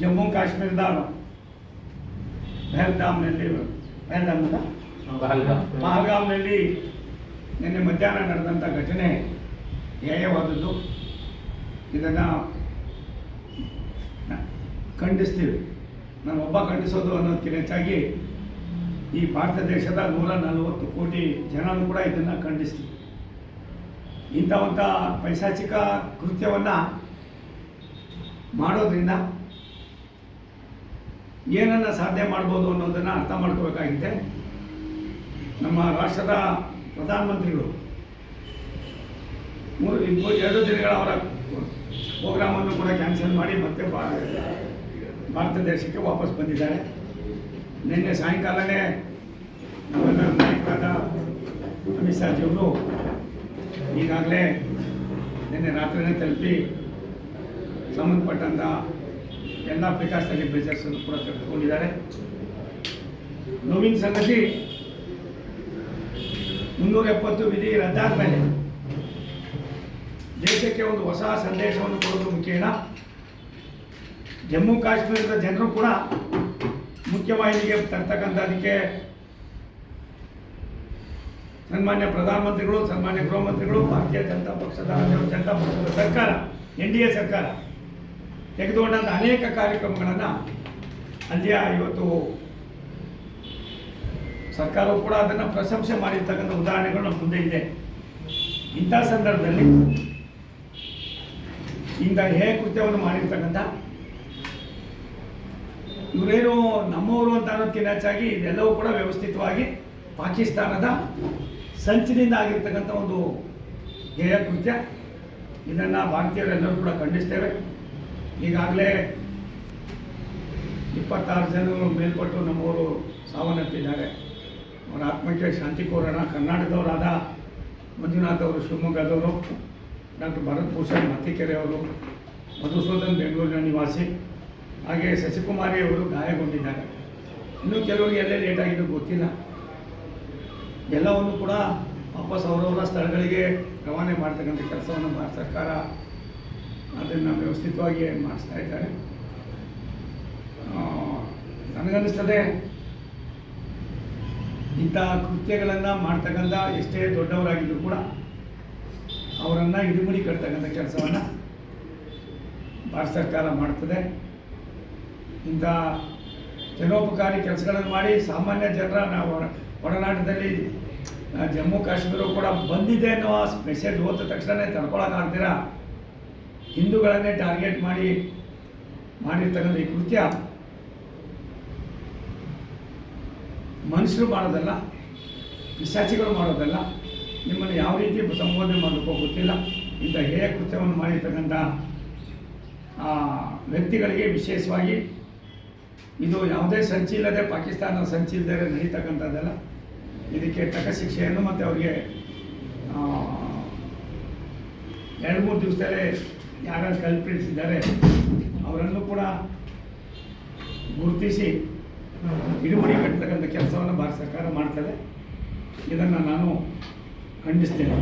ಜಮ್ಮು ಕಾಶ್ಮೀರದ ಪಹಲ್ಗಾಮ್ನಲ್ಲಿ ಪಹಲ್ಗಾಮ್ನ ಪಹಲ್ಗಾಮ್ನಲ್ಲಿ ನಿನ್ನೆ ಮಧ್ಯಾಹ್ನ ನಡೆದಂಥ ಘಟನೆ ಹೇಯವಾದದ್ದು ಇದನ್ನು ಖಂಡಿಸ್ತೀವಿ. ನಾನು ಒಬ್ಬ ಖಂಡಿಸೋದು ಅನ್ನೋದಕ್ಕಿಂತ ಹೆಚ್ಚಾಗಿ ಈ ಭಾರತ ದೇಶದ ನೂರ ನಲವತ್ತು ಕೋಟಿ ಜನರು ಕೂಡ ಇದನ್ನು ಖಂಡಿಸ್ತೀವಿ. ಇಂಥ ಪೈಶಾಚಿಕ ಕೃತ್ಯವನ್ನು ಮಾಡೋದ್ರಿಂದ ಏನನ್ನು ಸಾಧನೆ ಮಾಡ್ಬೋದು ಅನ್ನೋದನ್ನು ಅರ್ಥ ಮಾಡ್ಕೋಬೇಕಾಗಿದೆ. ನಮ್ಮ ರಾಷ್ಟ್ರದ ಪ್ರಧಾನಮಂತ್ರಿಗಳು ಮೂರು ಎರಡು ದಿನಗಳ ಅವರ ಪ್ರೋಗ್ರಾಮನ್ನು ಕೂಡ ಕ್ಯಾನ್ಸಲ್ ಮಾಡಿ ಮತ್ತೆ ಭಾರತ ದೇಶಕ್ಕೆ ವಾಪಸ್ ಬಂದಿದ್ದಾರೆ. ನಿನ್ನೆ ಸಾಯಂಕಾಲನೇ ನಾಯಕರಾದ ಅಮಿತ್ ಶಾಜಿಯವರು ಈಗಾಗಲೇ ನಿನ್ನೆ ರಾತ್ರಿನೇ ತಲುಪಿ ಸಂಬಂಧಪಟ್ಟಂಥ ಎಲ್ಲ ಪ್ರಿಕಾಷನರಿ ಮೆಜರ್ಸನ್ನು ಕೂಡ ತೆಗೆದುಕೊಂಡಿದ್ದಾರೆ. ನೋವಿನ ಸಂಗತಿ ಮುನ್ನೂರ ಎಪ್ಪತ್ತು ವಿಧಿ ರದ್ದಾದ ಮೇಲೆ ದೇಶಕ್ಕೆ ಒಂದು ಹೊಸ ಸಂದೇಶವನ್ನು ಕೊಡೋದು ಮುಖೇನ ಜಮ್ಮು ಕಾಶ್ಮೀರದ ಜನರು ಕೂಡ ಮುಖ್ಯವಾಹಿನಿಗೆ ತರ್ತಕ್ಕಂಥದಕ್ಕೆ ಸನ್ಮಾನ್ಯ ಪ್ರಧಾನಮಂತ್ರಿಗಳು, ಸನ್ಮಾನ್ಯ ಗೃಹ ಮಂತ್ರಿಗಳು ಭಾರತೀಯ ಜನತಾ ಪಕ್ಷದ ಜನತಾ ಪಕ್ಷದ ಸರ್ಕಾರ, ಎನ್ ಡಿ ಎ ಸರ್ಕಾರ ತೆಗೆದುಕೊಂಡಂಥ ಅನೇಕ ಕಾರ್ಯಕ್ರಮಗಳನ್ನು ಅಲ್ಲಿಯ ಇವತ್ತು ಸರ್ಕಾರವು ಕೂಡ ಅದನ್ನು ಪ್ರಶಂಸೆ ಮಾಡಿರ್ತಕ್ಕಂಥ ಉದಾಹರಣೆಗಳು ನಮ್ಮ ಮುಂದೆ ಇದೆ. ಇಂಥ ಸಂದರ್ಭದಲ್ಲಿ ಇಂಥ ಹೇ ಕೃತ್ಯವನ್ನು ಮಾಡಿರ್ತಕ್ಕಂಥ ಇವರೇನು ನಮ್ಮವರು ಅಂತ ಅನ್ನೋದಕ್ಕಿಂತ ಹೆಚ್ಚಾಗಿ ಇದೆಲ್ಲವೂ ಕೂಡ ವ್ಯವಸ್ಥಿತವಾಗಿ ಪಾಕಿಸ್ತಾನದ ಸಂಚಿನಿಂದ ಆಗಿರ್ತಕ್ಕಂಥ ಒಂದು ಹೇಯ ಕೃತ್ಯ ಇದನ್ನು ಭಾರತೀಯರೆಲ್ಲರೂ ಕೂಡ ಖಂಡಿಸ್ತೇವೆ. ಈಗಾಗಲೇ ಇಪ್ಪತ್ತಾರು ಜನರು ಮೇಲ್ಪಟ್ಟು ನಮ್ಮವರು ಸಾವನ್ನಪ್ಪಿದ್ದಾರೆ. ಅವರ ಆತ್ಮಕ್ಕೆ ಶಾಂತಿ ಕೋರೋಣ. ಕರ್ನಾಟಕದವರಾದ ಮಂಜುನಾಥ್ ಅವರು ಶಿವಮೊಗ್ಗದವರು ಡಾಕ್ಟರ್ ಭರತ್ ಭೂಷಣ್ ಮತ್ತಿಕೆರೆ ಅವರು, ಮಧುಸೂದನ್ ಬೆಂಗಳೂರಿನ ನಿವಾಸಿ, ಹಾಗೆ ಶಶಿಕುಮಾರಿ ಅವರು ಗಾಯಗೊಂಡಿದ್ದಾರೆ. ಇನ್ನೂ ಕೆಲವರಿಗೆ ಎಲ್ಲೇ ಲೇಟ್ ಆಗಿದ್ದು ಗೊತ್ತಿಲ್ಲ. ಎಲ್ಲವನ್ನು ಕೂಡ ವಾಪಸ್ ಅವರವರ ಸ್ಥಳಗಳಿಗೆ ರವಾನೆ ಮಾಡ್ತಕ್ಕಂಥ ಕೆಲಸವನ್ನು ಸರ್ಕಾರ ಅದನ್ನು ವ್ಯವಸ್ಥಿತವಾಗಿ ಮಾಡಿಸ್ತಾ ಇದ್ದಾರೆ. ನನಗನ್ನಿಸ್ತದೆ, ಇಂತಹ ಕೃತ್ಯಗಳನ್ನು ಮಾಡ್ತಕ್ಕಂಥ ಎಷ್ಟೇ ದೊಡ್ಡವರಾಗಿದ್ದರೂ ಕೂಡ ಅವರನ್ನು ಹಿಡಿಮುಡಿ ಕಟ್ತಕ್ಕಂಥ ಕೆಲಸವನ್ನು ಭಾರತ ಸರ್ಕಾರ ಮಾಡ್ತದೆ. ಇಂಥ ಜನೋಪಕಾರಿ ಕೆಲಸಗಳನ್ನು ಮಾಡಿ ಸಾಮಾನ್ಯ ಜನರ ನಾವು ಒಡ- ಒಡನಾಟದಲ್ಲಿ ಜಮ್ಮು ಕಾಶ್ಮೀರ ಕೂಡ ಬಂದಿದೆ ಅನ್ನೋ ಮೆಸೇಜ್ ಓದಿದ ತಕ್ಷಣ ತಡ್ಕೊಳಕ್ಕಾಗ್ದಿರ? ಹಿಂದೂಗಳನ್ನೇ ಟಾರ್ಗೆಟ್ ಮಾಡಿ ಮಾಡಿರ್ತಕ್ಕಂಥ ಈ ಕೃತ್ಯ ಮನುಷ್ಯರು ಮಾಡೋದಲ್ಲ, ಪಿಶಾಚಿಗಳು ಮಾಡೋದಲ್ಲ, ನಿಮ್ಮನ್ನು ಯಾವ ರೀತಿ ಸಂಬೋಧನೆ ಮಾಡಬೇಕೋ ಗೊತ್ತಿಲ್ಲ. ಇಂಥ ಹೇಯ ಕೃತ್ಯವನ್ನು ಮಾಡಿರ್ತಕ್ಕಂಥ ವ್ಯಕ್ತಿಗಳಿಗೆ ವಿಶೇಷವಾಗಿ ಇದು ಯಾವುದೇ ಸಂಚಿ ಇಲ್ಲದೆ ಪಾಕಿಸ್ತಾನ ಸಂಚಿ ಇಲ್ಲದೆ ನಡೀತಕ್ಕಂಥದ್ದಲ್ಲ. ಇದಕ್ಕೆ ತಕ್ಕ ಶಿಕ್ಷೆಯನ್ನು ಮತ್ತು ಅವರಿಗೆ ಎರಡು ಮೂರು ದಿವಸದಲ್ಲೇ ಯಾರ್ಯಾರು ಕಲ್ಪಿಸಿದ್ದಾರೆ ಅವರನ್ನು ಕೂಡ ಗುರುತಿಸಿ ಇಡುಮುಡಿ ಕಟ್ಟತಕ್ಕಂಥ ಕೆಲಸವನ್ನು ಭಾರತ ಸರ್ಕಾರ ಮಾಡ್ತದೆ. ಇದನ್ನು ನಾನು ಖಂಡಿಸ್ತೇನೆ.